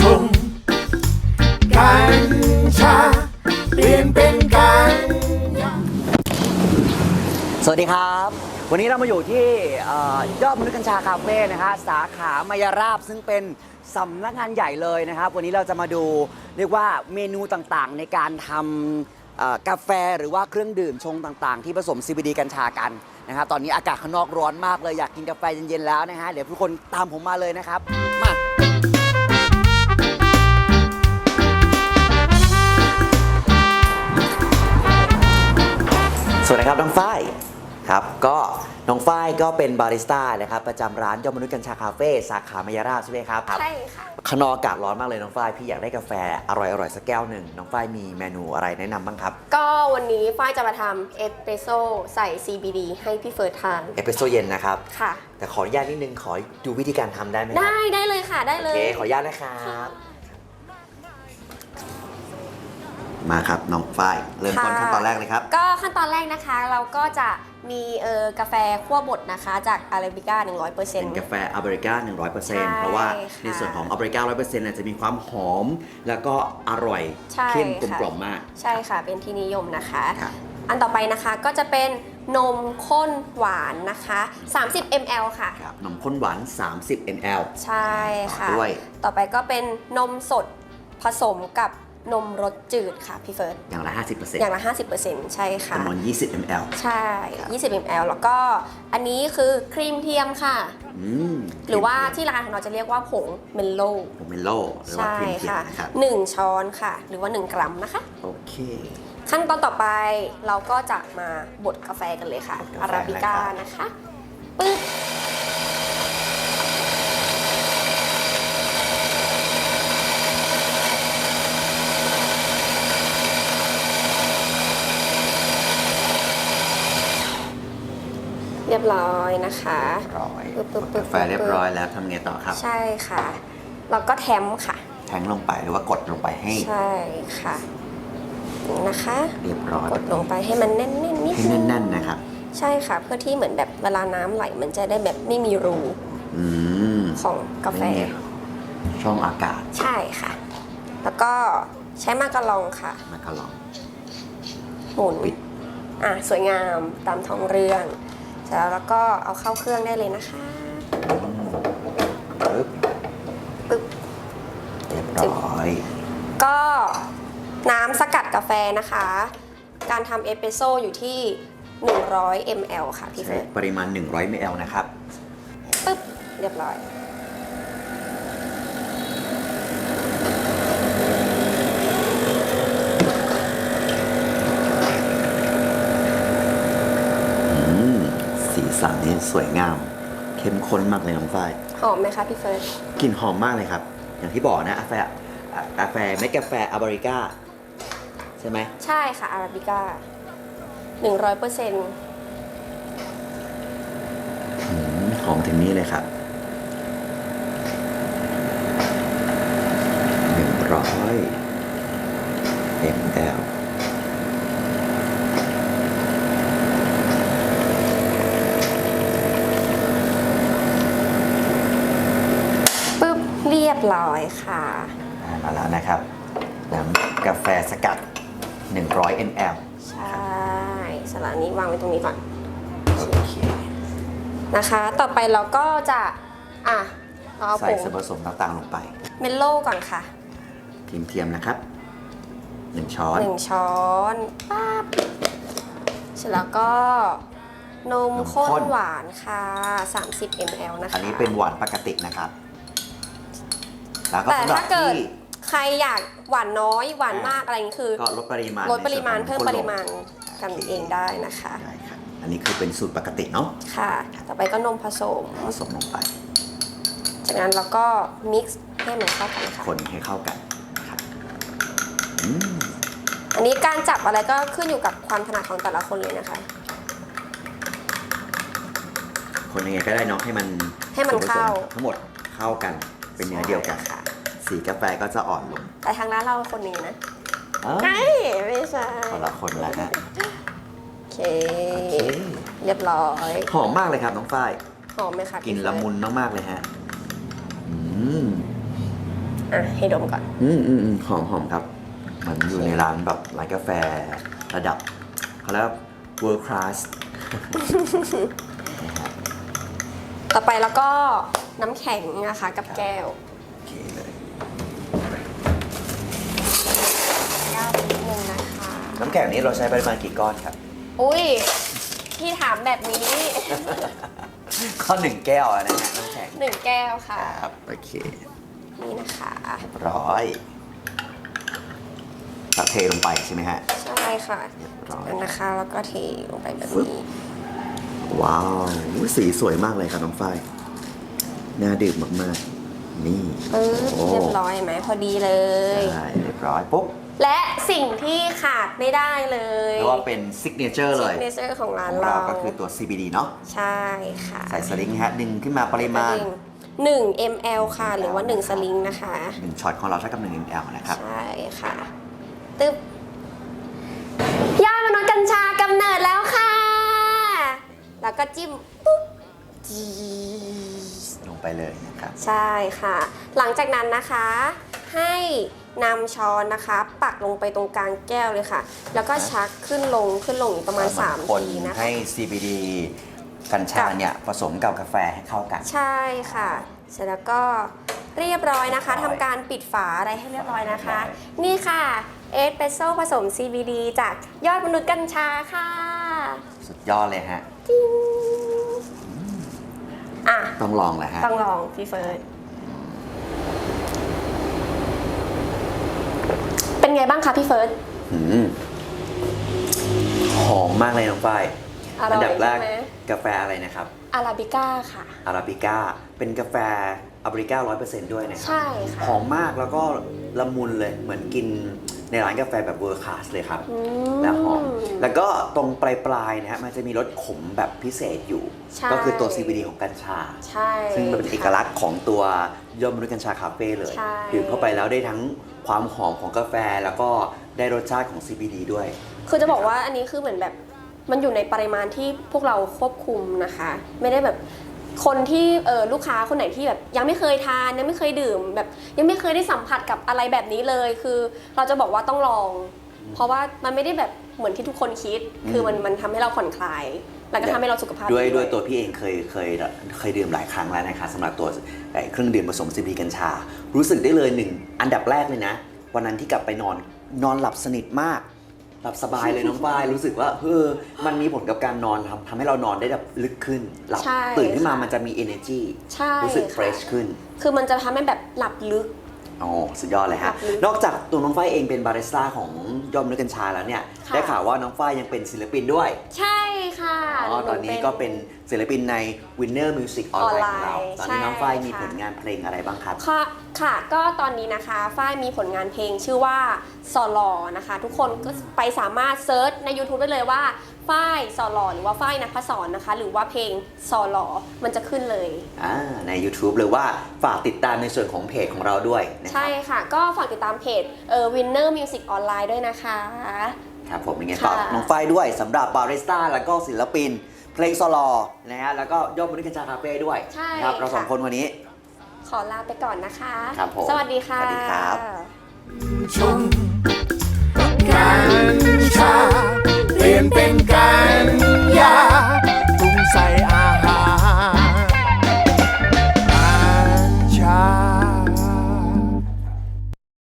ชงกัญชาเปลี่ยนเป็นกัญสวัสดีครับ วันนี้เรามาอยู่ที่เอ่อยอดมนุษย์กัญชาคาเฟ่นะฮะสาขามายราบซึ่งเป็นสำนักงานใหญ่เลยนะครับ วันนี้เราจะมาดูเรียกว่าเมนูต่างๆ ในการทำเอ่อกาแฟหรือว่าเครื่องดื่มชงต่างๆ ที่ผสม CBD กัญชากันนะครับตอนนี้อากาศข้างนอกร้อนมากเลยอยากกินกาแฟเย็นๆแล้วนะฮะเดี๋ยวทุกคนตามผมมาเลยนะครับมา น้องฝ้ายครับก็น้องฝ้ายก็เป็นบาริสต้านะครับประจำร้านยอดมนุษย์กัญชาคาเฟ่สาขามายาราบใช่ไหมครับใช่ค่ะ ข้างนอกอากาศร้อนมากเลยน้องฝ้ายพี่อยากได้กาแฟอร่อยๆสักแก้วหนึ่งน้องฝ้ายมีเมนูอะไรแนะนำบ้างครับก็วันนี้ฝ้ายจะมาทำเอสเปรสโซ่ใส่ CBD ให้พี่เฟิร์สทานเอสเปรสโซเย็นนะครับค่ะ แต่ขออนุญาตนิดนึงขอดูวิธีการทำได้ไหมครับได้ได้เลยค่ะได้โอเลเคยขออนุญาตนะครับ มาครับน้องฝ้ายเริ่มต้นขั้นตอนแรกเลยครับ ก็ขั้นตอนแรกนะคะเราก็จะมีเออกาแฟคั่วบดนะคะ จากอาราบิก้า100%เป็นกาแฟอเมริกาใช่100%เพราะว่าค่ะในส่วนของอเมริกา100%เนี่ยจะมีความหอม แล้วก็อร่อยใช่เข้มกลมค่ะกล่อมมาก ใช่ค่ะเป็นที่นิยมนะคะครับอันต่อไปนะคะก็จะเป็นนมข้นหวานนะคะ 30 ml ค่ะครับนมข้นหวาน 30 ml ใช่ค่ะต่อด้วยต่อไปก็เป็นนมสดผสมกับ นมรสจืดค่ะพี่เฟิร์สอย่างละ 50%อย่างละ 50%ใช่ค่ะจำนวน 20 ml ใช่ 20 ml แล้วก็อันนี้คือครีมเทียมค่ะอืมหรือว่าที่ร้านของเราจะเรียกว่าผงเมลโล่ผมเมลโล่หรือว่าใช่ครีมเทียมค่ะนะครับ1ช้อนค่ะ หรือว่า 1 กรัมนะคะ โอเค ขั้นตอนต่อไปเราก็จะมาบดกาแฟกันเลยค่ะบดกาแฟอาราบิก้านะครับนะคะปึ๊บเรียบร้อย นะคะร้อยปึ๊บปึ๊บปึ๊บกาแฟเรียบร้อยแล้วทำไงต่อครับ ใช่ค่ะแล้วก็แถมค่ะ แทงลงไปหรือว่ากดลงไปให้ ใช่ค่ะนี่นะคะ เรียบร้อยกดลงไปให้มันแน่นๆนิดให้นึงแน่นๆนะครับ ใช่ค่ะ เพื่อที่เหมือนแบบเวลาน้ำไหลมันจะได้แบบไม่มีรูอืมของกาแฟนี่ช่องอากาศ ใช่ค่ะ แล้วก็ใช้มากระลองค่ะ มากระลองหมุนปิดอะสวยงามตามท้องเรื่อง เสร็จแล้วแล้วก็เอาเข้าเครื่องได้เลยนะคะปึ๊บปึ๊บเรียบร้อย ก็น้ำสกัดกาแฟนะคะ การทำเอสเปรสโซ่อยู่ที่ 100 ml ค่ะพี่ใช้เฟิร์สปริมาณ 100 ml นะครับปึ๊บเรียบร้อย อืม สีสันนี่สวยงาม เข้มข้นมากเลยน้องฝ้ายหอมไหมคะพี่เฟิร์สกลิ่นหอมมากเลยครับ อย่างที่บอกนะกาแฟอะกาแฟเม็ดกาแฟอาบาริก้าใช่ไหมใช่ค่ะอาราบิก้าหนึ่งร้อยเปอร์เซ็นต์อืมหอมถึงนี้เลยครับหนึ่งร้อยเอ็มแอล ปึ๊ บเรียบร้อยค่ะมาแล้วนะครับ น้ำกาแฟสกัด 100 ml ใช่สำหรับอันนี้วางไว้ตรงนี้ก่อน โอเคนะคะ ต่อไปเราก็จะ อะเราเอาใส่ผงส่วนผสมต่างๆลงไปเมลโล่ก่อนค่ะครีมเทียมนะครับ 1 ช้อน หนึ่งช้อนปั๊บเสร็จแล้วก็นมนมข้ข้นนหวานค่ะ 30 ml นะคะอันนี้เป็นหวานปกตินะครับ แล้วก็แต่สำหรับถ้าเกิดที่ใครอยากหวานน้อยหวานมากอะไรอย่างนี้คือก็ลดปริมาณลดปริมาณในส่เพิ่วนมของปริมาณโอกันเคเองได้นะคะ ได้ครับอันนี้คือเป็นสูตรปกติเนาะค่ะ ต่อไปก็นมผสม ผสมลงไปจากนั้นเราก็มิกซ์ให้มันเข้ากันค่ะ คนให้เข้ากันนะครับอืมอันนี้การจับอะไรก็ขึ้นอยู่กับความถนัดของแต่ละคนเลยนะคะ คนยังไงก็ได้เนาะให้มันให้มันส่วผสเข้าทั้งหมดเข้ากันเป็นเนื้อเดียวกัน ใช่ค่ะ สีกาแฟก็จะอ่อนลงแต่ทางร้านเราคนนี้นะอ้าวไม่ไม่ใช่คนละคนละฮะโอเค โอเคเรียบร้อยหอมมากเลยครับน้องฝ้ายหอมไหมคะกลิ่นพี่ละเฟิร์มุนมากๆเลยฮะอืมอะให้ดมก่อน อืมอืมอืมหอมหอมครับเหมือนอยู่ในร้านแบบร้านกาแฟระดับเขาเรียกว่า world class ต่อไปแล้วก็น้ำแข็งนะคะกับแก้ว โอเคเลย แก้วนิดนึง นะคะน้ำแข็งนี้เราใช้ปริมาณกี่ก้อนครับ อุ้ยพี่ถามแบบนี้ ข้อหนึ่งแก้วอะนะฮะน้ำแข็งหนึ่งแก้วค่ะ ครับโอเคนี่นะคะร้อยตักเทลงไปใช่ไหมฮะ ใช่ค่ะเรียบร้อยจากนั้นนะคะ แล้วก็เทลงไปแบบนี้ ว้าวอุ๊ยสีสวยมากเลยครับน้องฝ้ายน่าดื่มมากๆ นี่ปึ๊บโอ้เรียบร้อยไหมพอดีเลย ใช่เรียบร้อยปุ๊บ และสิ่งที่ขาดไม่ได้เลยเรียกว่าเป็นซิกเนเจอร์เลยเนเจอร์ของร้าขนองเราเราก็คือตัว CBD เนาะใช่ค่ะใส่สลิงฮะดึงขึ้นมาปริมาณหนึ่ง ml ค่ะ หรือว่า 1 สลิงนะคะ 1ช็อตของเราเท่ากับ1 ml นะครับ ใช่ค่ะ ตึ๊บยอดมนุษย์กัญชากำเนิดแล้วค่ะ แล้วก็จิ้ม ปุ๊บจีลงไปเลยนะครับ ใช่ค่ะ หลังจากนั้นนะคะ ให้ นำช้อนนะคะ ปักลงไปตรงกลางแก้วเลยค่ะ แล้วก็ชักขึ้นลงขึ้นลงอยู่ประมาณ3คนทีนะคะ ให้ CBD กัญชาเนี่ยผสมกับกาแฟให้เข้ากัน ใช่ค่ะ เสร็จแล้วก็เรียบร้อยนะคะเรียบร้อยทำการปิดฝาอะไรให้เรียบร้อยนะคะเรียบร้นี่ค่ะเอสเปรสโซ่ผสม CBD จากยอดมนุษย์กัญชาค่ะสุดยอดเลยฮะจิ้งอะต้องลองเลยฮะ ต้องลองพี่เฟิร์สเป็น ไงบ้างคะพี่เฟิร์สอืมหอมมากเลยน้องฝ้ายอร่อยอัดับแรกใช่ไหมกาแฟอะไรนะครับ อาราบิก้าค่ะ อาราบิก้า เป็นกาแฟอาราบิก้าร้อยเปอร์เซ็นต์ด้วยนะครัใช่ค่ะ หอมมากแล้วก็ละมุนเลยเหมือนกินในร้านกาแฟแบบเวอร์คลาสเลยครับ อืแล้วหอม แล้วก็ตรงปลายปลายๆนะฮะมันจะมีรสขมแบบพิเศษอยู่ ใช่ ก็คือตัว CBD ของกัญชา ใช่ซึ่งมันเป็นเอกลักษณ์ของตัวยอดมนุษย์กัญชาคาเฟ่เลยใช่ ดื่มเข้าไปแล้วได้ทั้ง ความหอมของกาแฟแล้วก็ได้รสชาติของ CBD ด้วย คือจะบอกว่าอันนี้คือเหมือนแบบมันอยู่ในปริมาณที่พวกเราควบคุมนะคะ ไม่ได้แบบคนที่เออลูกค้าคนไหนที่แบบยังไม่เคยทานยังไม่เคยดื่ม แบบยังไม่เคยได้สัมผัสกับอะไรแบบนี้เลย คือเราจะบอกว่าต้องลอง เพราะว่ามันไม่ได้แบบเหมือนที่ทุกคนคิด คือมันมันทำให้เราผ่อนคลาย แล้วก็ทำให้เราสุขภาพด้วยดีด้วยตัวพี่เองเคยเคยเคยดื่มหลายครั้งแล้วนะคะสำหรับตัวเอ่อเครื่องดื่มผสม CBD กัญชา รู้สึกได้เลยหนึ่งอันดับแรกเลยนะ วันนั้นที่กลับไปนอนนอนหลับสนิทมากหลับสบายเลยน้องฝ้ายรู้สึกว่าเออมันมีผลกับการนอนทำทำให้เรานอนได้แบบลึกขึ้นหลับใช่ตื่นขึ้นมาค่ะมันจะมี energy ใช่รู้สึกค่ะ fresh ขึ้น คือมันจะทำให้แบบหลับลึกโอ้สุดยอดเลยฮะหลับลึกนอกจากตัวน้องฝ้ายเองเป็นบาริสต้าของยอดมนุษย์กัญชาแล้วเนี่ยค่ะได้ข่าวว่าน้องฝ้ายยังเป็นศิลปินด้วย ใช่ ค่ะอ๋อตอนนี้ก็เป็นศิลปินใน Winner Music ออนไลน์ของเราออนไลน์ตอนนี้น้องฝ้ายมีใช่ค่ะผลงานเพลงอะไรบ้างครับ ค่ะค่ะ ก็ตอนนี้นะคะฝ้ายมีผลงานเพลงชื่อว่าซอลอนะคะ ทุกคนก็ไปสามารถเซิร์ชใน YouTube ได้เลยว่าฝ้ายซอลอหรือว่าฝ้ายนภศรนะคะ หรือว่าเพลงซอลอมันจะขึ้นเลยอ่าใน YouTube หรือว่าฝากติดตามในส่วนของเพจของเราด้วยนะครัใช่ค่ะ ก็ฝากติดตามเพจเอ่อ Winner Music Online ด้วยนะคะ ครับผมยังไงค่ะฝากน้องฝ้ายด้วยสำหรับบาริสต้าแล้วก็ศิลปิน เพลงโซลอนะฮะแล้วก็ยอดมนุษย์กัญชาคาเฟ่ด้วยใช่นะครับเราสองค่ะ คนวันนี้ ขอลาไปก่อนนะคะ ครับผมสวัสดีค่ะ สวัสดีครับชมกัญชาเปลี่ยนเป็นกัญญาปรุงใส่